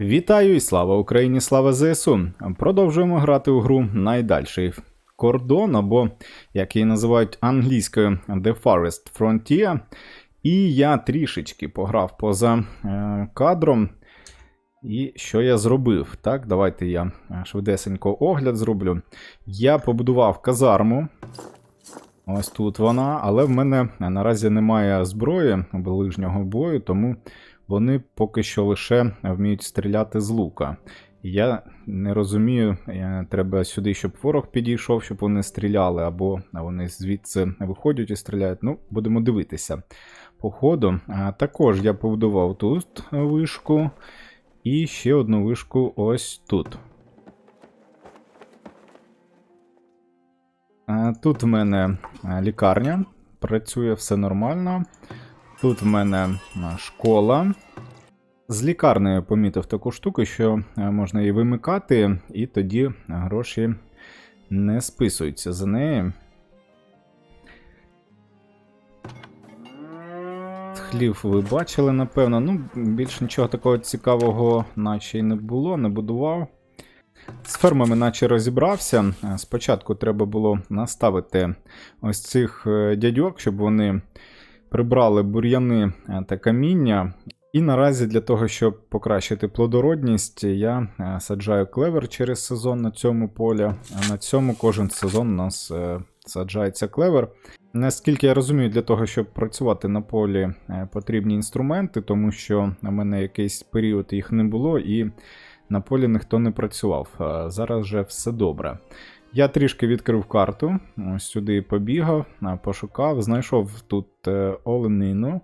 Вітаю і слава Україні, слава ЗСУ. Продовжуємо грати у гру Найдальший кордон, або як її називають англійською The Forest Frontier. І я трішечки пограв поза е, кадром. І що я зробив? Так, давайте я е, швидесенько огляд зроблю. Я побудував казарму. Ось тут вона, але в мене наразі немає зброї ближнього бою, тому вони поки що лише вміють стріляти з лука. Я не розумію, е, треба сюди, щоб ворог підійшов, щоб вони стріляли, або вони звідси виходять і стріляють. Ну, будемо дивитися. По ходу. А також я побудував тут вишку і ще одну вишку ось тут. Тут в мене е, лікарня, працює все нормально. Тут в мене школа. З лікарнею помітив таку штуку, що можна її вимикати, і тоді гроші не списуються за неї. Хлів ви бачили, напевно. Ну, більш нічого такого цікавого, наче й не було, не будував. З фермами наче розібрався. Спочатку треба було наставити ось цих е, дядьок, щоб вони прибрали бур'яни е, та каміння. І наразі для того, щоб покращити плодородність, я е, саджаю клевер через сезон на цьому полі. На цьому кожен сезон у нас е, саджається клевер. Наскільки я розумію, для того, щоб працювати на полі, потрібні інструменти, тому що на мене якийсь період їх не було, і на полі ніхто не працював. Зараз вже все добре. Я трішки відкрив карту, ось сюди побігав, пошукав, знайшов тут е, оленину.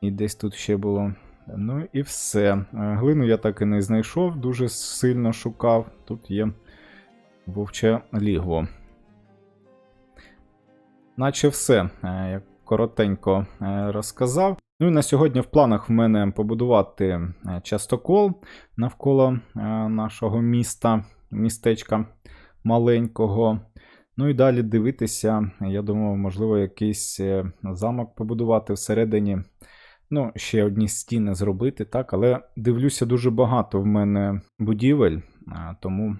І десь тут ще було. Ну і все. Е, Глину я так і не знайшов, дуже сильно шукав. Тут є вовче лігво. Наче все. е, Я коротенько розказав. Ну і на сьогодні в планах в мене побудувати частокол навколо нашого міста, містечка маленького. Ну і далі дивитися. Я думав, можливо, якийсь е, замок побудувати всередині. Ну, ще одні стіни зробити, так, але дивлюся, дуже багато в мене будівель, тому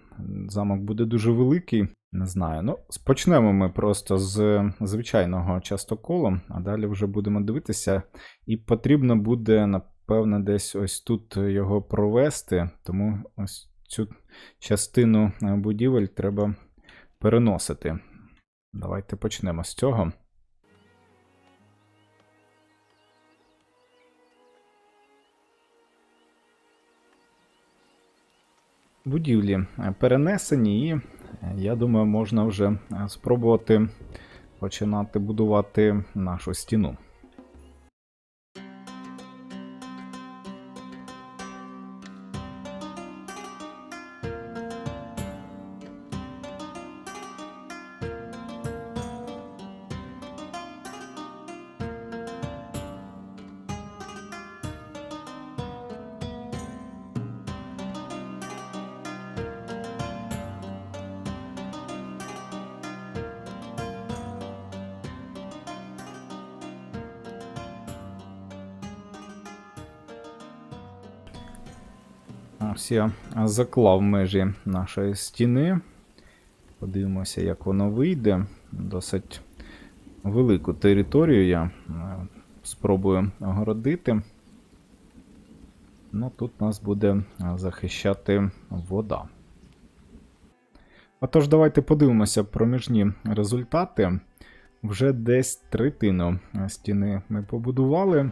замок буде дуже великий. Не знаю. Ну, почнемо ми просто з звичайного частоколу, а далі вже будемо дивитися. І потрібно буде, напевне, десь ось тут його провести, тому ось цю частину е, будівель треба переносити. Давайте почнемо з цього. Будівлі е, перенесені, і е, я думаю, можна вже спробувати починати будувати нашу стіну. Ось я заклав межі нашої стіни. Подивимося, як воно вийде. Досить велику територію я е, спробую огородити. Ну, тут нас буде захищати вода. Отож, давайте подивимося проміжні результати. Вже десь третину стіни ми побудували.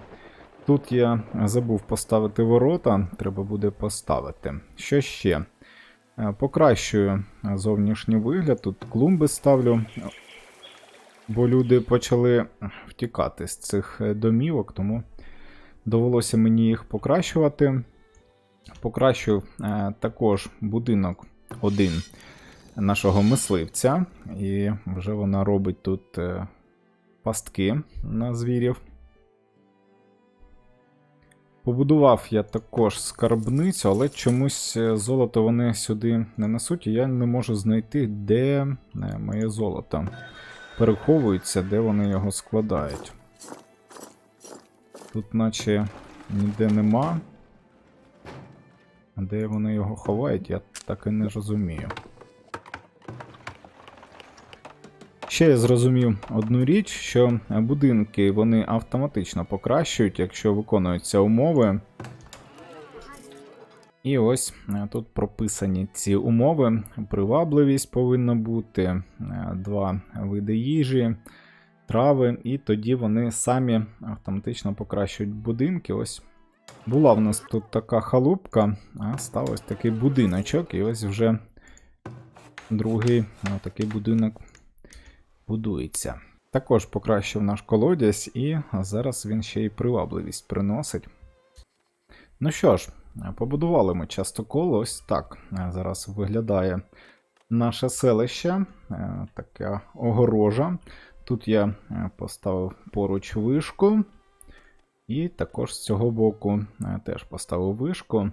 Тут я забув поставити ворота, треба буде поставити. Що ще? Е, Покращую зовнішній вигляд. Тут клумби ставлю, бо люди почали втікати з цих е, домівок, тому довелося мені їх покращувати. Покращу е, також будинок один нашого мисливця, і вже вона робить тут пастки на звірів. Побудував я також скарбницю, але чомусь е, золото вони сюди не несуть, і я не можу знайти, де е, моє золото переховується, де вони його складають. Тут наче ніде нема. А Де вони його ховають, я так і не розумію. Ще я зрозумів одну річ, що будинки вони автоматично покращують, якщо виконуються умови. І ось е, тут прописані ці умови. Привабливість повинна бути, е, два види їжі, трави, і тоді вони самі автоматично покращують будинки. Ось була в нас тут така халупка, а став такий будиночок, і ось вже другий е, такий будинок будується. Також покращив наш колодязь, і зараз він ще й привабливість приносить. Ну що ж, побудували ми частокол, ось так. е, Зараз виглядає наше селище, е, така огорожа. Тут я е, поставив поруч вишку, і також з цього боку теж поставив вишку.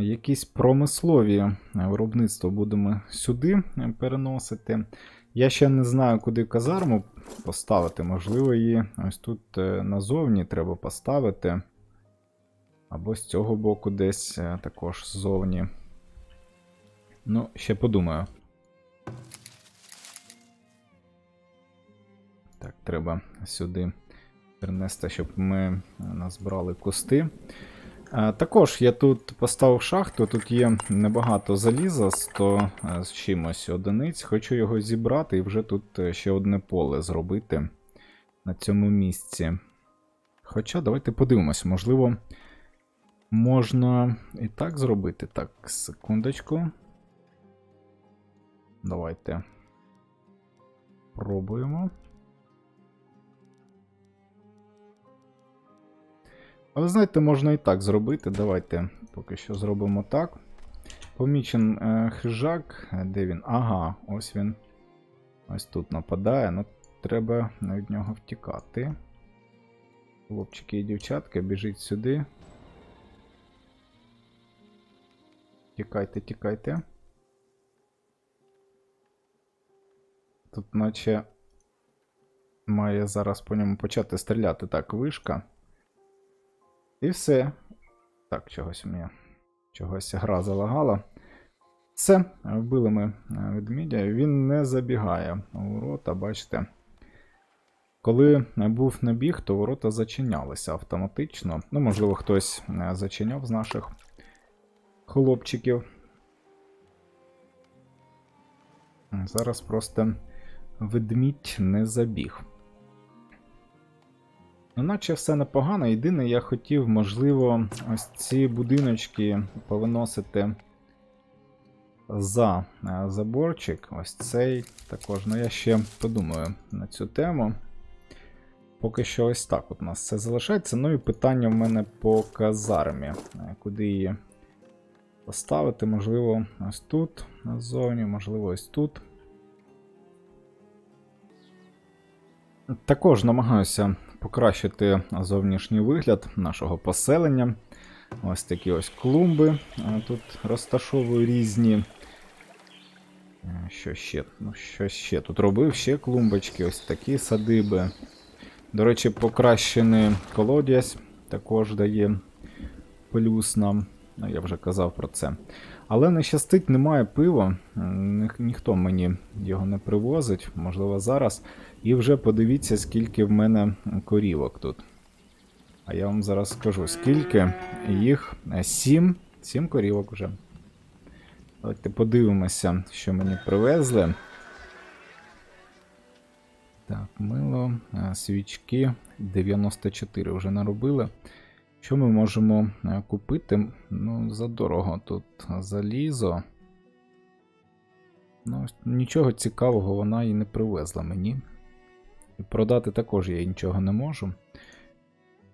Якісь промислові виробництва будемо сюди переносити. Я ще не знаю, куди казарму поставити. Можливо, її ось тут е, назовні треба поставити. Або з цього боку десь е, також ззовні. Ну, ще подумаю. Так, треба сюди перенести, щоб ми е, назбрали кусти. Також я тут поставив шахту, тут є небагато заліза, 100 е, з чимось одиниць. Хочу його зібрати і вже тут е, ще одне поле зробити на цьому місці. Хоча давайте подивимось, можливо, можна і так зробити. Так, секундочку. Давайте пробуємо. Але знаєте, можна і так зробити. Давайте поки що зробимо так. Помічен е, хижак. Де він? Ага, ось він. Ось тут нападає. Ну, треба від нього втікати. Хлопчики і дівчатка, біжіть сюди. Тікайте, тікайте. Тут наче має зараз по ньому почати стріляти. Так, вишка. І все. Так, чогось у мене. Чогось гра залагала. Все, вбили ми е, ведмідя. Він не забігає у ворота, бачите. Коли був набіг, то ворота зачинялися автоматично. Ну, можливо, хтось е, зачиняв з наших хлопчиків. Зараз просто ведмідь не забіг. Ну, наче все непогано. Єдине, я хотів, можливо, ось ці будиночки повиносити за е, заборчик. Ось цей також. Ну, я ще подумаю на цю тему. Поки що ось так от у нас все залишається. Ну і питання в мене по казармі. Е, Куди її поставити? Можливо, ось тут назовні, можливо, ось тут. Також намагаюся покращити зовнішній вигляд нашого поселення. Ось такі ось клумби тут розташовую різні. Що ще? Ну, що ще тут робив? Ще клумбочки, ось такі садиби. До речі, покращений колодязь також дає плюс нам. Ну, я вже казав про це. Але не щастить, немає пива. Ні- ніхто мені його не привозить, можливо, зараз. І вже подивіться, скільки в мене корівок тут. А я вам зараз скажу, скільки їх Е, сім. Сім корівок вже. Давайте подивимося, що мені привезли. Так, мило, е, свічки 94 вже наробили. Що ми можемо е, купити? Ну, задорого тут залізо. Ну, нічого цікавого вона і не привезла мені. І продати також я нічого не можу.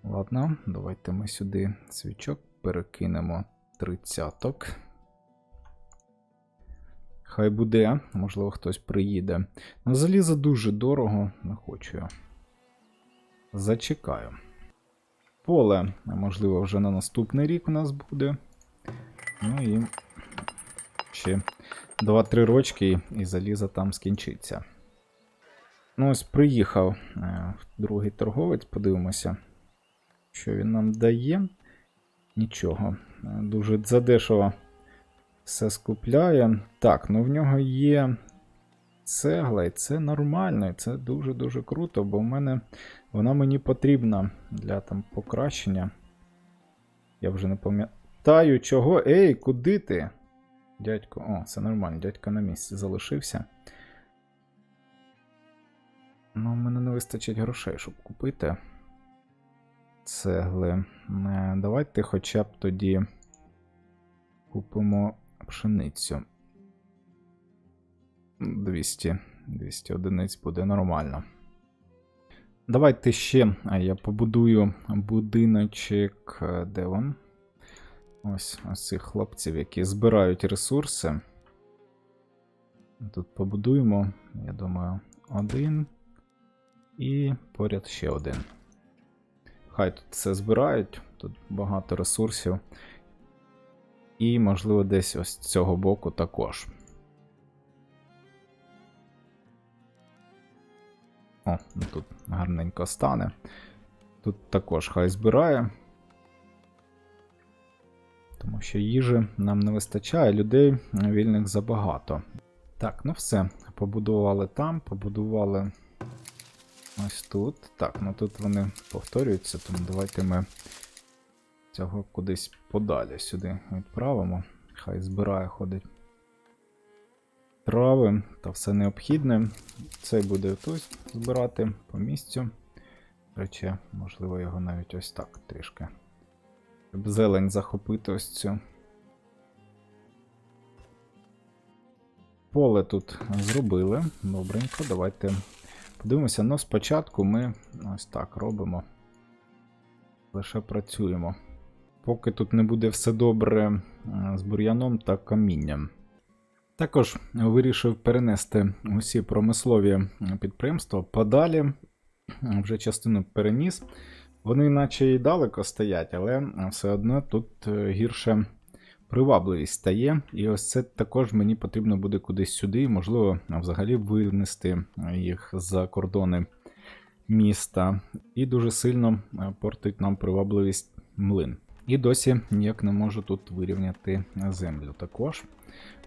Ладно, давайте ми сюди свічок перекинемо тридцяток. Хай буде, можливо, хтось приїде. Ну, залізо дуже дорого, не хочу я. Зачекаю. Поле, можливо, вже на наступний рік у нас буде. Ну і ще 2-3 рочки і залізо там скінчиться. Ну, ось приїхав е, другий торговець, подивимося, що він нам дає. Нічого дуже задешево все скупляє. Так, ну в нього є цегла, і це нормально, і це дуже-дуже круто, бо в мене вона мені потрібна для там покращення. Я вже не пам'ятаю чого. Ей, куди ти? Дядько, о, це нормально, дядько на місці залишився. Ну, в мене не вистачить грошей, щоб купити цегли. Е, Давайте хоча б тоді купимо пшеницю. 200, 200 одиниць буде нормально. Давайте ще а, я побудую будиночок. е, Де він? Ось ось цих хлопців, які збирають ресурси. Тут побудуємо, я думаю, один. І поряд ще один. Хай тут все збирають, тут багато ресурсів. І, можливо, десь ось з цього боку також. О, ну тут гарненько стане. Тут також хай збирає. Тому що їжі нам не вистачає, людей вільних забагато. Так, ну все. Побудували там, побудували ось тут. Так, ну тут вони повторюються, тому давайте ми цього кудись подалі сюди відправимо. Хай збирає, ходить трави та все необхідне. Цей буде тут збирати по місцю. До речі, можливо, його навіть ось так трішки. Щоб зелень захопити ось цю. Поле тут зробили. Добренько, давайте подивимося. Ну, спочатку ми ось так робимо. Лише працюємо. Поки тут не буде все добре е, з бур'яном та камінням. Також вирішив перенести усі промислові підприємства подалі. Вже частину переніс. Вони наче і далеко стоять, але все одно тут е, гірше привабливість стає. І ось це також мені потрібно буде кудись сюди, можливо, взагалі винести їх за кордони міста. І дуже сильно е, портить нам привабливість млин. І досі ніяк не можу тут вирівняти землю також.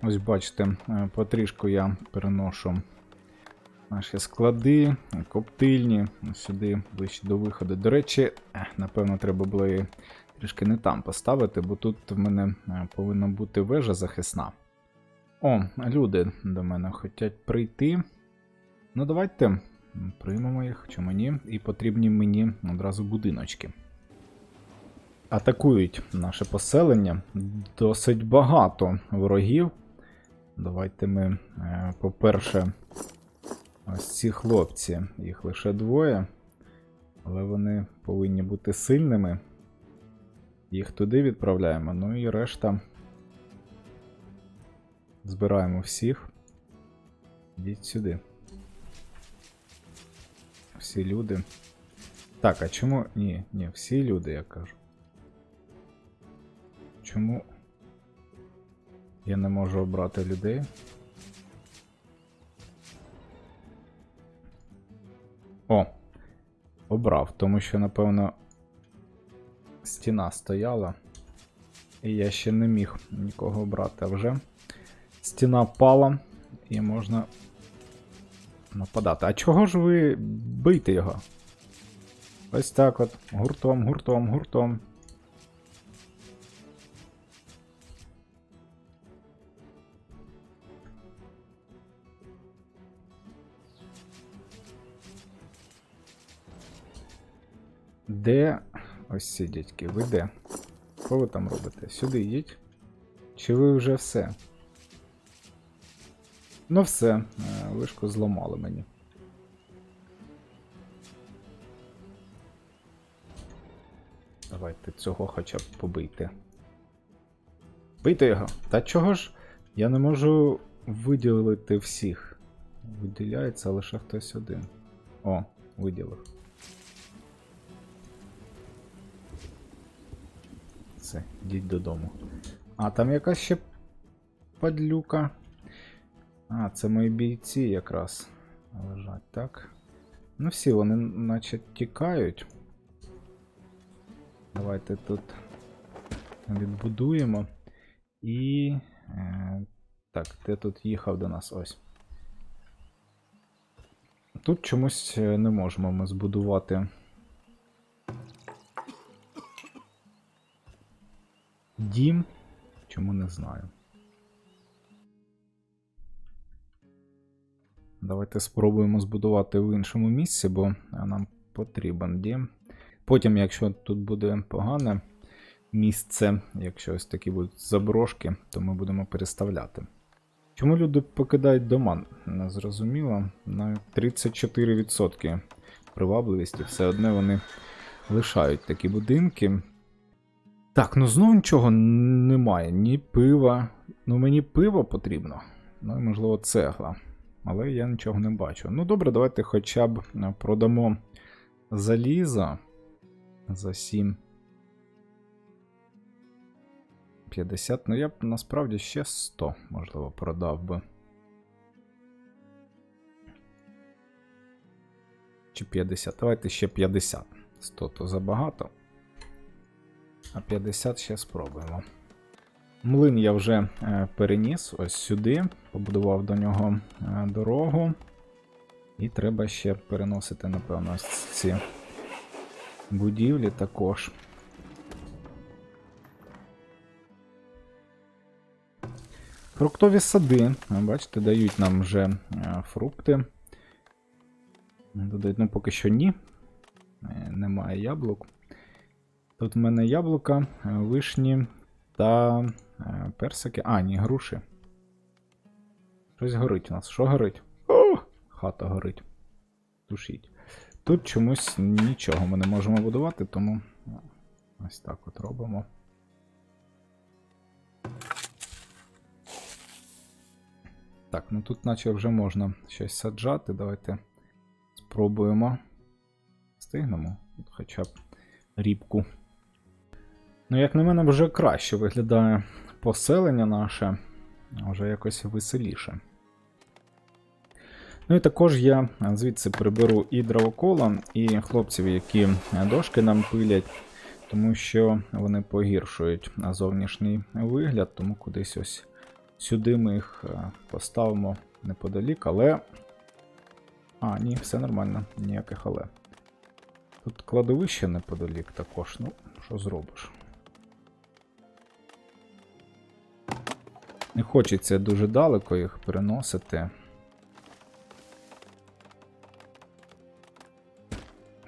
Ось бачите, е, потрішку я переношу наші склади, коптильні сюди ближче до виходу. До речі, е, напевно, треба було трішки не там поставити, бо тут в мене е, повинна бути вежа захисна. О, люди до мене хочуть прийти. Ну, давайте приймемо їх, чому ні, і потрібні мені одразу будиночки. Атакують наше поселення. Досить багато ворогів. Давайте ми, е, по-перше, ось ці хлопці, їх лише двоє, але вони повинні бути сильними. Їх туди відправляємо, ну і решта. Збираємо всіх. Йдіть сюди. Всі люди. Так, а чому. Ні, ні, всі люди, я кажу. Чому я не можу обрати людей? О! Обрав, тому що, напевно, стіна стояла. І я ще не міг нікого обрати, а вже стіна пала і можна нападати. А чого ж ви бийте його? Ось так от. Гуртом, гуртом, гуртом. Де. Ось ці дядьки, ви де? Що ви там робите? Сюди йдіть? Чи ви вже все? Ну все, е, вишку зламали мені. Давайте цього хоча б побийте. Бийте його! Та чого ж? Я не можу виділити всіх. Виділяється лише хтось один. О, виділив. Все, йдіть додому. А, там якась ще падлюка. А, це мої бійці якраз лежать, так? Ну всі вони наче тікають. Давайте тут відбудуємо. І. Е, так, де тут їхав до нас? Ось. Тут чомусь е, не можемо ми збудувати. Дім. Чому не знаю. Давайте спробуємо збудувати в іншому місці, бо нам потрібен дім. Потім, якщо тут буде погане місце, якщо ось такі будуть заброшки, то ми будемо переставляти. Чому люди покидають дома? Не зрозуміло. На 34% привабливості все одне вони лишають такі будинки. Так, ну знову нічого немає. Ні пива. Ну мені пиво потрібно. Ну і можливо цегла. Але я нічого не бачу. Ну добре, давайте хоча б е, продамо заліза за 7. 50. Ну я б насправді ще 100, можливо, продав би. Чи 50. Давайте ще 50. 100 то забагато. А 50 ще спробуємо. Млин я вже е, переніс ось сюди, побудував до нього е, дорогу. І треба ще переносити, напевно, ці будівлі також. Фруктові сади, бачите, дають нам вже е, фрукти. Додають, ну поки що ні. Е, Немає яблук. Тут в мене яблука, е, вишні та е, персики. А, ні, груші. Щось горить у нас. Що горить? О! Хата горить. Тушіть. Тут чомусь нічого ми не можемо будувати, тому ось так от робимо. Так, ну тут наче вже можна щось саджати. Давайте спробуємо. Стигнемо хоча б рібку. Ну, як на мене, вже краще виглядає поселення наше, вже якось веселіше. Ну і також я звідси приберу і дровокола, і хлопців, які дошки нам пилять, тому що вони погіршують зовнішній вигляд, тому кудись ось сюди ми їх е, поставимо неподалік, але. А, ні, все нормально, ніяких але. Тут кладовище неподалік також, ну, що зробиш? Не хочеться дуже далеко їх переносити.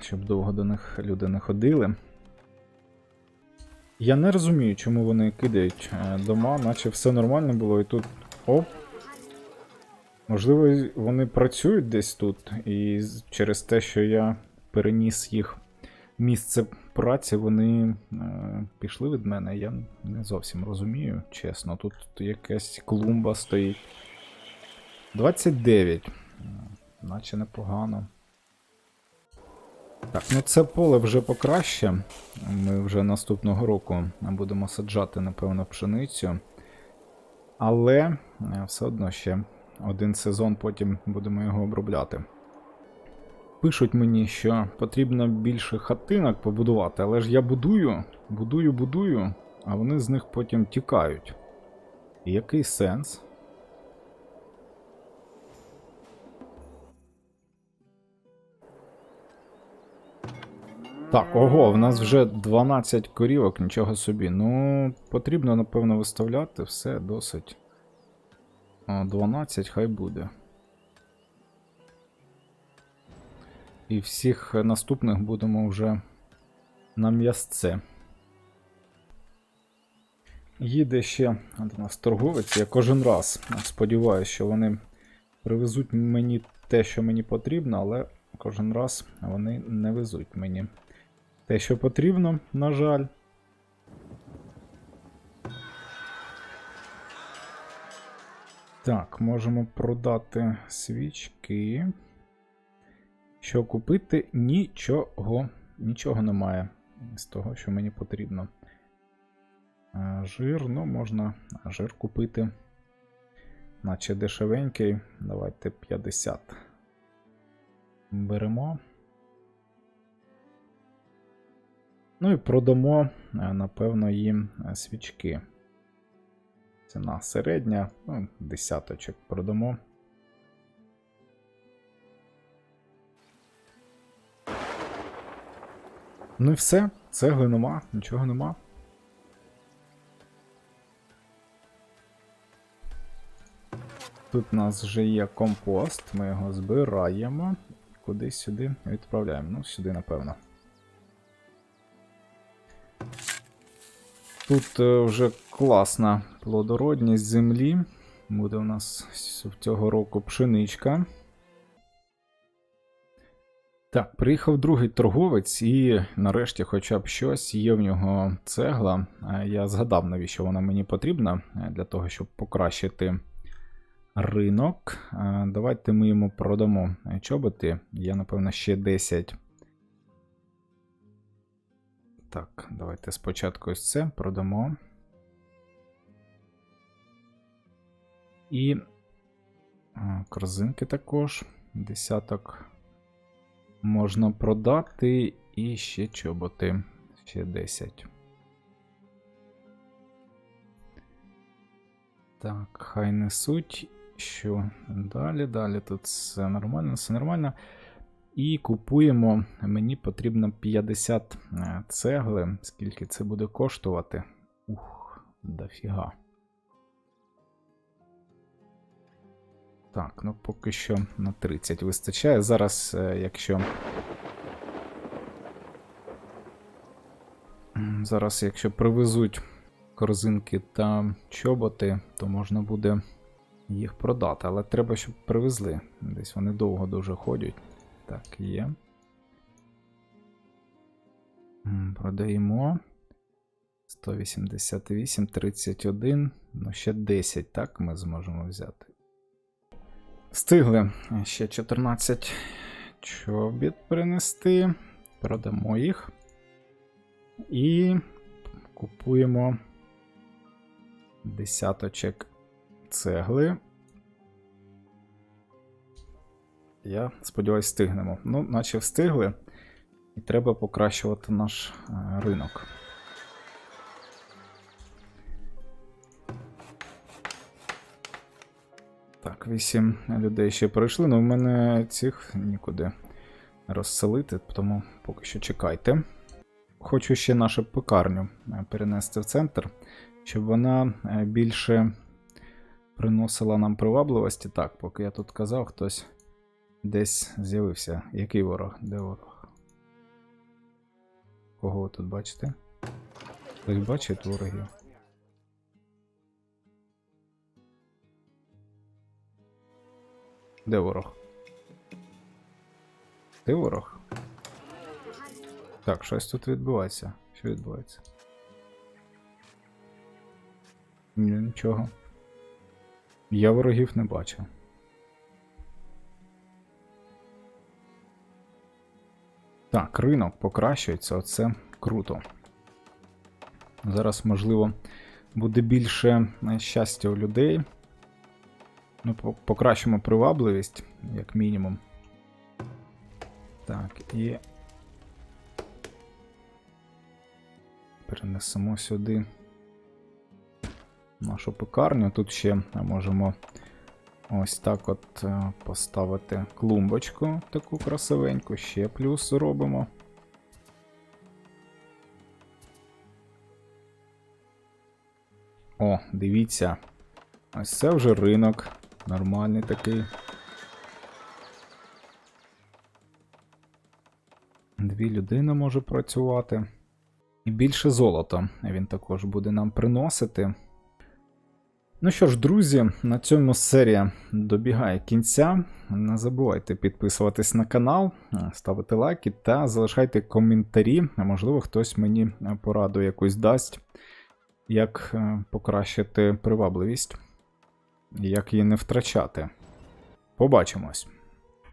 Щоб довго до них люди не ходили. Я не розумію, чому вони кидають е, дома, наче все нормально було і тут. Оп. Можливо, вони працюють десь тут, і через те, що я переніс їх місце праці, вони е, пішли від мене. Я не зовсім розумію, чесно. Тут якась клумба стоїть. 29. Наче непогано. Так, ну це поле вже покраще. Ми вже наступного року будемо саджати, напевно, пшеницю. Але е, все одно ще один сезон, потім будемо його обробляти. Пишуть мені, що потрібно більше хатинок побудувати, але ж я будую, будую, будую, а вони з них потім тікають. Який сенс? Так, ого, в нас вже 12 корівок, нічого собі. Ну, потрібно, напевно, виставляти все досить. 12 хай буде. І всіх наступних будемо вже на м'ясце. Їде ще до нас торговець. Я кожен раз сподіваюся, що вони привезуть мені те, що мені потрібно, але кожен раз вони не везуть мені те, що потрібно, на жаль. Так, можемо продати свічки. Що купити? Нічого. Нічого немає з того, що мені потрібно. Жир, ну, можна жир купити. Наче дешевенький. Давайте 50. Беремо. Ну і продамо, е, напевно, їм е, свічки. Ціна середня, ну, десяточок продамо. Ну і все, цегли нема, нічого нема. Тут у нас вже є компост, ми його збираємо. Кудись сюди відправляємо. Ну, сюди, напевно. Тут е, вже класна плодородність землі. Буде у нас цього року пшеничка. Так, приїхав другий торговець, і нарешті, хоча б щось, є в нього цегла. Е, Я згадав, навіщо вона мені потрібна е, для того, щоб покращити ринок. Е, Давайте ми йому продамо чоботи. Я, напевно, ще 10. Так, давайте спочатку ось це продамо. І корзинки також. Десяток можна продати. І ще чоботи. Ще 10. Так, хай несуть. Що далі? Далі тут все нормально, все нормально. І купуємо. Мені потрібно 50 е, цегли. Скільки це буде коштувати? Ух, дофіга. Так, ну поки що на 30 вистачає. Зараз, е, якщо. Зараз, якщо привезуть корзинки та чоботи, то можна буде їх продати. Але треба, щоб привезли. Десь вони довго дуже ходять. Так, є. Продаємо. 188, 31. Ну, ще 10, так, ми зможемо взяти. Встигли ще 14 чобіт принести. Продамо їх. І купуємо десяточок цегли. Я сподіваюся, встигнемо. Ну, наче встигли. І треба покращувати наш е, ринок. Так, вісім людей ще пройшли, але в мене цих нікуди розселити, тому поки що чекайте. Хочу ще нашу пекарню е, перенести в центр, щоб вона е, більше приносила нам привабливості. Так, поки я тут казав, хтось десь з'явився. Який ворог? Де ворог? Кого ви тут бачите? Хтось бачить ворогів? Де ворог? Ти ворог? Так, щось тут відбувається. Що відбувається? Ні, нічого. Я ворогів не бачу. Так, ринок покращується, оце круто. Зараз, можливо, буде більше е, щастя у людей. Ну, покращимо привабливість, як мінімум. Так, і. Перенесемо сюди нашу пекарню. Тут ще можемо ось так от е, поставити клумбочку таку красивеньку, ще плюс робимо. О, дивіться. Ось це вже ринок. Нормальний такий. Дві людини може працювати. І більше золота він також буде нам приносити. Ну що ж, друзі, на цьому серія добігає кінця. Не забувайте підписуватись на канал, ставити лайки та залишайте коментарі. Можливо, хтось мені пораду якусь дасть, як е, покращити привабливість, як її не втрачати. Побачимось!